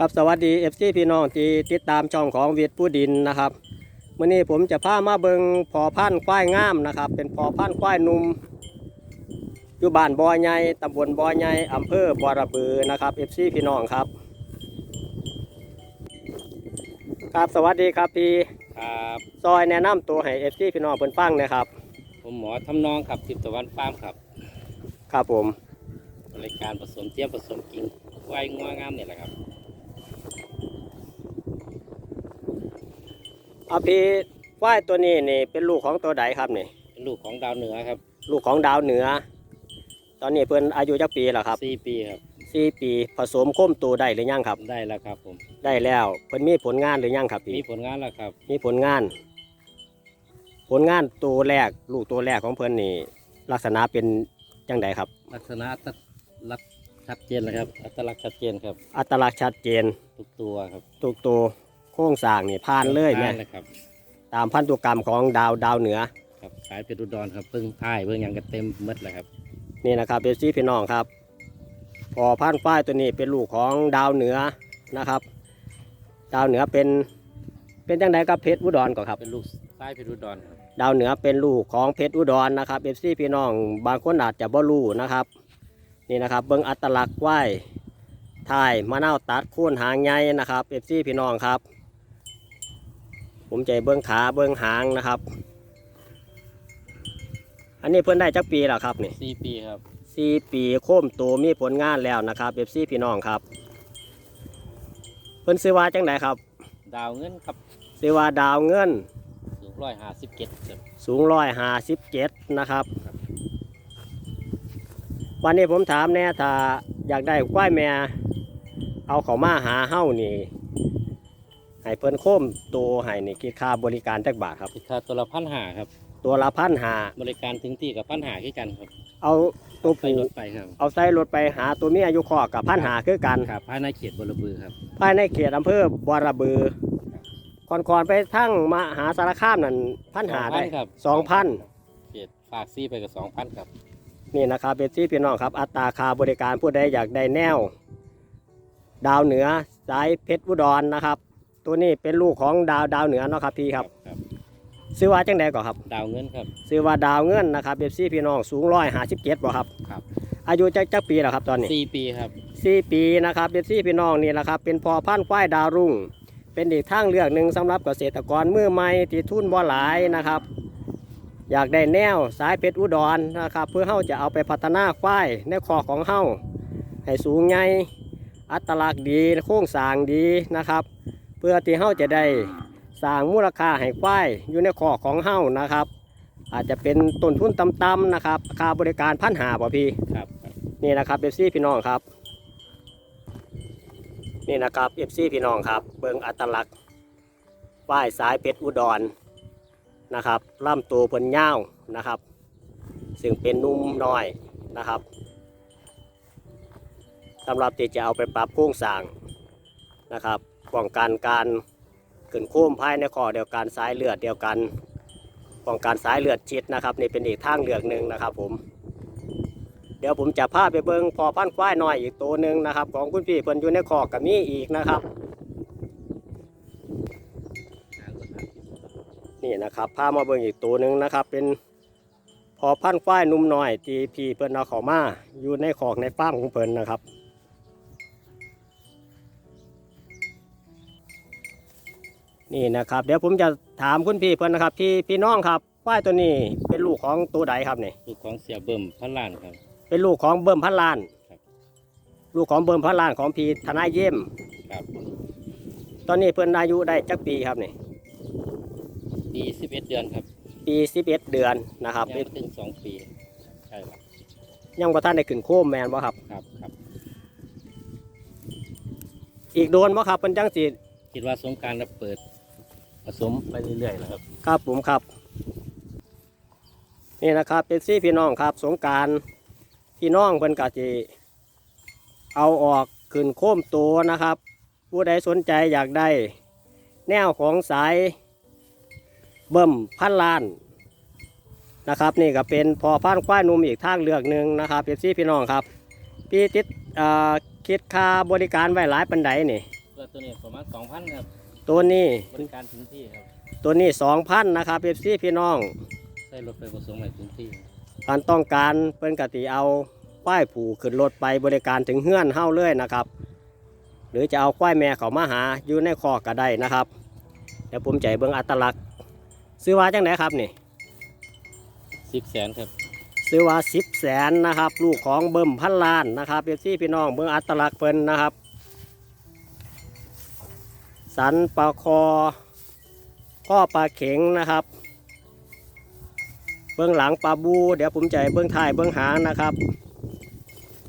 ครับสวัสดีเอฟซีพี่น้องที่ติดตามช่องของเวียดผู้ดินนะครับวันนี้ผมจะพามาเบิงพอพันธุ์ควายงามนะครับ เป็นพอพันธุ์ควายหนุ่มอยู่บ้านบ่อใหญ่ตำบลบ่อใหญ่อำเภอบ่อระบือนะครับเอฟซีพี่น้องครับ ครับสวัสดีครับพี่ครับซอยแนะนำตัวให้เอฟซีพี่น้องเพิ่นฟังหนะครับ ผมหมอทำนองครับทิพย์ตะวันฟาร์มครับ ครับผม บริการผสมเทียมผสมกิ่งไว้งัวงามเนี่ยแหละครับ อาพี่ควายตัวนี้นี่เป็นลูกของตัวใดครับนี่ เป็นลูกของดาวเหนือครับลูกของดาวเหนือ ตอนนี้เพิ่นอายุจักปีแล้วครับสี่ปีครับสี่ปีผสมโค้มตัวได้หรือยังครับ ได้แล้วครับผมได้แล้วเพิ่นมีผลงานหรือยังครับมีพี่ผลงานแล้วครับ มีผลงาน ผลงานตัวแรก ลูกตัวแรกของเพิ่นนี่ ลักษณะเป็นจังไดครับ ลักษณะอัตลักษณ์ชัดเจนเลยครับ อัตลักษณ์ชัดเจนครับ อัตลักษณ์ชัดเจนทุกตัวครับทุกตัวโครงสร้างนี่ผ่านเลยแม่ผ่านเลยครับตามพันธุกรรมของดาวดาวเหนือ ครับสายเป็ดอุดรครับเพิ่งพ่ายเพิ่งหยังกันเต็มหมดเลยครับ นี่นะครับเป็นซีพี่น้องครับ พอพันธุ์ฝ้ายตัวนี้เป็นลูกของดาวเหนือนะครับ ดาวเหนือเป็น เป็นจังไดกับเพชรอุดรก่อนครับ เป็นลูกสายเป็ดอุดรครับดาวเหนือเป็นลูกของเพชรอุดรนะครับเอฟซีพี่น้องบางคนอาจจะบ่รู้นะครับ นี่นะครับเบิ้งอัตลักษณ์ไหวถ่ายมะนาวตัดโค่นหางใหญ่นะครับเอฟซีพี่น้องครับ ผมใจเบิ้งขาเบิ้งหางนะครับ อันนี้เพิ่นได้จักปีแล้วครับนี่สี่ปีครับสี่ปีโค้มตัวมีผลงานแล้วนะครับเอฟซีพี่น้องครับ เพิ่นซื้อว่าจังไดครับ ดาวเงินครับซื้อว่าดาวเงินสูงร้อยห้าสิบเจ็ดครับสูงร้อยห้าสิบเจ็ดนะครับ วันนี้ผมถามแน่ถ้าอยากได้ควายแม่เอาเขามาหาเฮ้านี่ ให้เพิ่นโค้มตัวให้นี่คิดค่าบริการจักบาทครับราคาตัวละพันหาครับ ตัวละพันหาบริการถึงที่กับพันหาคือกันครับเอาตัวไปผู้รถไปครับเอาใส่รถไปหาตัวเมียอายุคอกกับพันหาคือกัน ครับภายในเขตบรบือครับ ภายในเขตอำเภอบวระบือก่อนก่อนๆไปทั้งมหาสารคามนั่นพันหาได้ครับ สองพันเขตฝากซี่ไปกับสองพันครับ นี่นะครับเป็นที่พี่น้องครับ อัตราค่าบริการผู้ใดอยากได้แนว ดาวเหนือสายเพชรอุดรนะครับ ตัวนี้เป็นลูกของดาวดาวเหนือเนาะครับพี่ครับครับ ซื้อว่าจังใดก่อนครับ ดาวเงินครับ ซื้อว่าดาวเงินนะครับเอฟซีพี่น้องสูงร้อยห้าสิบเจ็ดบ่ครับ ครับ อายุจักจักปีแล้วครับตอนนี้สี่ปีครับสี่ปีนะครับเอฟซีพี่น้องนี่แหละครับเป็นพอพันธุ์ควายดาวรุ่ง เป็นอีกทางเลือกหนึ่งสำหรับเกษตรกรมือใหม่ที่ทุนบ่หลายนะครับ อยากได้แนวสายเพชรอุดรนะครับเพื่อเฮาจะเอาไปพัฒนาควายในคอกของเฮาให้สูงใหญ่อัตลักษณ์ดีโครงสร้างดีนะครับ เพื่อที่เฮาจะได้สร้างมูลค่าให้ควายอยู่ในคอกของเฮานะครับ อาจจะเป็นต้นทุนต่ำๆนะครับค่าบริการพันหาบ่พี่ครับครับนี่นะครับเอฟซีพี่น้องครับ นี่นะครับเอฟซีพี่น้องครับ เบิงอัตลักษณ์ป้ายสายเพชรอุดรนะครับล่ำตัวเพิ่นยาวนะครับ ซึ่งเป็นนุ่มน้อยนะครับสำหรับที่จะเอาไปปรับโครงสร้างนะครับ ป้องกันการขึ้นโค้มภายในคอเดียวกันสายเลือดเดียวกันป้องกันสายเลือดชิดนะครับนี่เป็นอีกทางเลือกหนึ่งนะครับ ผม เดี๋ยวผมจะพาไปเบิ้งพอพันควายหน้อยอีกตัวหนึ่งนะครับ ของคุณพี่เพิ่นอยู่ในคอกกับมีอีกนะครับ นี่นะครับพามาเบิ้งอีกตัวหนึ่งนะครับ เป็นพอพันควายนุ่มหน้อยที่พี่เพิ่นเอาเขามาอยู่ในคอกในฟาร์มของเพิ่นนะครับ นี่นะครับ เดี๋ยวผมจะถามคุณพี่เพิ่นนะครับ ที่พี่น้องครับควายตัวนี้เป็นลูกของตัวใดครับนี่ลูกของเสียเบิ่มพันล้านครับ เป็นลูกของเบิ่มพันล้านครับ ลูกของเบิ่มพันล้านของพี่ทนายเยี่ยมครับ ตอนนี้เพิ่นอายุได้จักปีครับนี่ปีสิบเอ็ดเดือนครับปี11เดือนนะครับยังไม่ถึงสองปีใช่ครับยังบ่ทันได้ขึ้นโคมแมนบ่ครับ ครับครับ อีกโดนบ่ครับเพิ่นจังสิคิดว่าสงกรารจะเปิดผ สมไปเรื่อยๆแล้วครับ ครับผมครับ นี่นะครับเป็นซี่พี่น้องครับ สงกรารพี่น้องเพิ่นก็สิเอาออกขึ้นโคมตัวนะครับ ผู้ใดสนใจอยากได้ แนวของสาย เบิ่มพันล้านนะครับ นี่ก็เป็นพอพันควายหนุ่มอีกทางเลือกหนึ่งนะครับเป็นซี่พี่น้องครับ พี่ติดเอ่อคิดค่าบริการไว้หลายปันไดนี่ตัวตัวนี้ประมาณสองพันครับ ตัวนี้ บริการถึงที่ครับตัวนี้สองพันนะครับเอฟซีพี่น้องใส่รถไปผสมในถึงที่การต้องการเพิ่นกติเอาควายผูขึ้นรถไปบริการถึงเฮือนเฮ้าเลยนะครับ หรือจะเอาควายแม่เขามาหาอยู่ในคอกก็ได้นะครับเดี๋ยวผมใจเบิ่งอัตลักษณ์ซื้อว่าจังไหนครับนี่ สิบแสนครับซื้อว่าสิบแสนนะครับ ลูกของเบิ่มพันล้านนะครับเอฟซีพี่น้องเบิ่งอัตลักษณ์เพิ่นนะครับ สันปลาคอ ข้อปลาเข็งนะครับ เบื้องหลังปลาบู เดี๋ยวผมจะให้เบื้องท้ายเบื้องหางนะครับ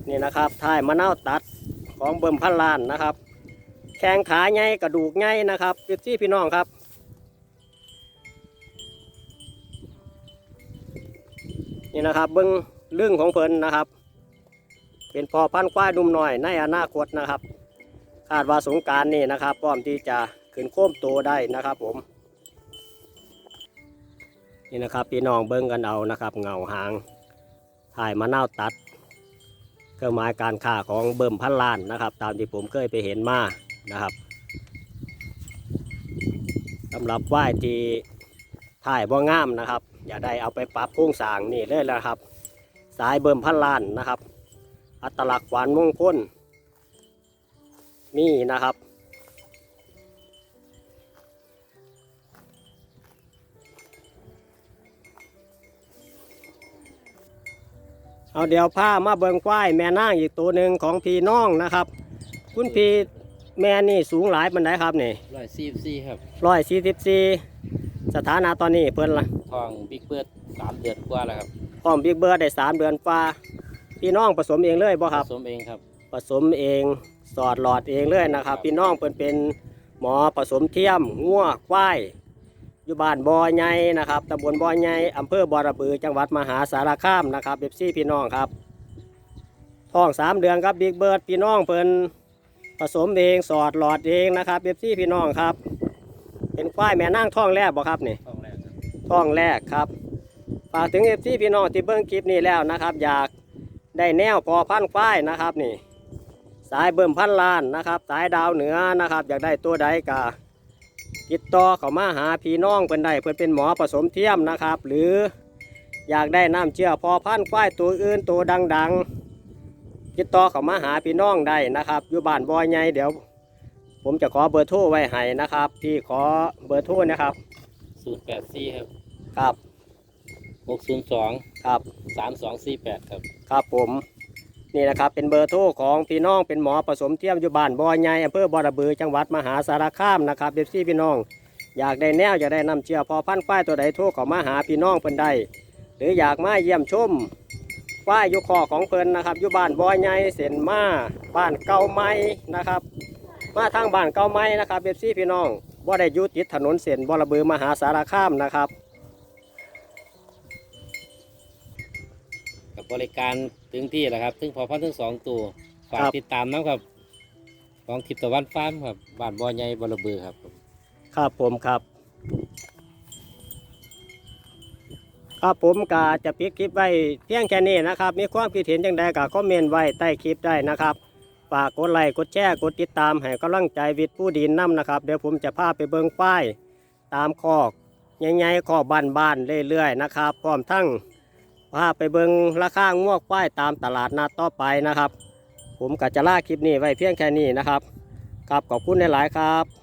นี่นะครับท้ายมะนาวตัดของเบิ่มพันล้านนะครับ แข้งขาใหญ่กระดูกใหญ่นะครับเอฟซีพี่น้องครับนี่นะครับเบื้องเรื่องของเพิ่นนะครับ เป็นพอพันควายนุ่มหน่อยในอนาคตนะครับ คาดว่าสงการนี่นะครับพร้อมที่จะขึ้นโค้มโตได้นะครับผม นี่นะครับพี่น้องเบิ้งกันเอานะครับ เงาหางถ่ายมะนาวตัดเครื่องหมายการค้าของเบิ่มพันล้านนะครับ ตามที่ผมเคยไปเห็นมานะครับสำหรับว่ายที่ถ่ายบ่งามนะครับ อย่าได้เอาไปปรับโครงสร้างนี่เลยนะครับ สายเบิ่มพันล้านนะครับ อัตลักษณ์หวานมงคล นี่นะครับ เอาเดี๋ยวผ้ามาเบิงควายแม่นางอีกตัวหนึ่งของพี่น้องนะครับ คุณพี่แม่นี่สูงหลายปันไดครับนี่ร้อยสี่สี่ครับร้อยสี่สิบสี่สถานะตอนนี้เพิ่นละทองบิ๊กเบิร์ดสามเดือนกว่าแล้วครับพร้อมบิ๊กเบิร์ดได้สามเดือนฟ้าพี่น้องผสมเองเลยบ่ครับผสมเองครับผสมเองส อดหลอดเองเลยนะครับ พี่น้องเพิ่นเป็นหมอผสมเทียมงัวควายอยู่บ้านบ่อใหญ่นะครับตำบลบ่อใหญ่อำเภอบ่อระบือจังหวัดมหาสารคามนะครับเบบซี่พี่น้องครับท้องสามเดือนครับบิ๊กเบิร์ดพี่น้องเพิ่นผสมเองสอดหลอดเองนะครับเบบซี่พี่น้องครับ เป็นควายแม่นั่งท้องแรกบ่ครับนี่ทองแรกครับท้องแรกครับฝากถึงเอฟซีพี่น้องที่เบิ่งคลิปนี้แล้วนะครับ อยากได้แนวพอพันธุ์ควายนะครับนี่ สายเบิ่มพันล้านนะครับ สายดาวเหนือนะครับ อยากได้ตัวใดก็ติดต่อเข้ามาหาพี่น้องเพิ่นได้เพิ่นเป็นหมอผสมเทียมนะครับ หรืออยากได้น้ำเชื่อพอพันธุ์ควายตัวอื่นตัวดังๆ ติดต่อเข้ามาหาพี่น้องได้นะครับ อยู่บ้านบ่อใหญ่เดี๋ยว ผมจะขอเบอร์โทรไว้ให้นะครับที่ขอเบอร์โทรนะครับศูนย์แปดสี่ครับครับหกศูนย์สองครับสามสองสี่แปดครับ ครับผม นี่นะครับเป็นเบอร์โทรของพี่น้องเป็นหมอผสมเทียมอยู่บ้านบอใหญ่อำเภอบอระบือจังหวัดมหาสารคามนะครับเด็ซี่พี่น้อง อยากได้แนวอยากได้นำเชียร์พอพันควายตัวใดโทรเข้ามาหาพี่น้องเพิ่นได้หรืออยากมาเยี่ยมชมควายยู่คอของเพิ่นนะครับอยู่บ้านบอใหญ่เส้นมาบ้านเก่าไม้นะครับมาทางบ้านเก่าไม้นะครับเด็ซี่พี่น้องบ่ได้อยู่ติดถนนเส้นบอระบือมหาสารคามนะครับ บบริการถึงที่แหละครับถึงพอพันทั้งสองตัวฝากครับ ติดตามนะครับ ของทิพย์ตะวันฟาร์มครับบ้านบ่อใหญ่บรบือครับครับผมครับ ครับผมก็จะปิดคลิปไว้เพียงแค่นี้นะครับ มีความคิดเห็นจังใดก็คอมเมนต์ไว้ใต้คลิปได้นะครับฝากกดไลค์กดแชร์กดติดตามให้กำลังใจวิทย์ผู้ดินน้ำนะครับ เดี๋ยวผมจะพาไปเบิงป้าย ตามคอกใหญ่ๆคอกบ้านๆเรื่อยๆนะครับพร้อมทั้ง พาไปเบิงราคางวกป้ายตามตลาดนัดต่อไปนะครับ ผมกัจะลาคลิปนี้ไว้เพียงแค่นี้นะครับครับขอบคุณหลายๆครับ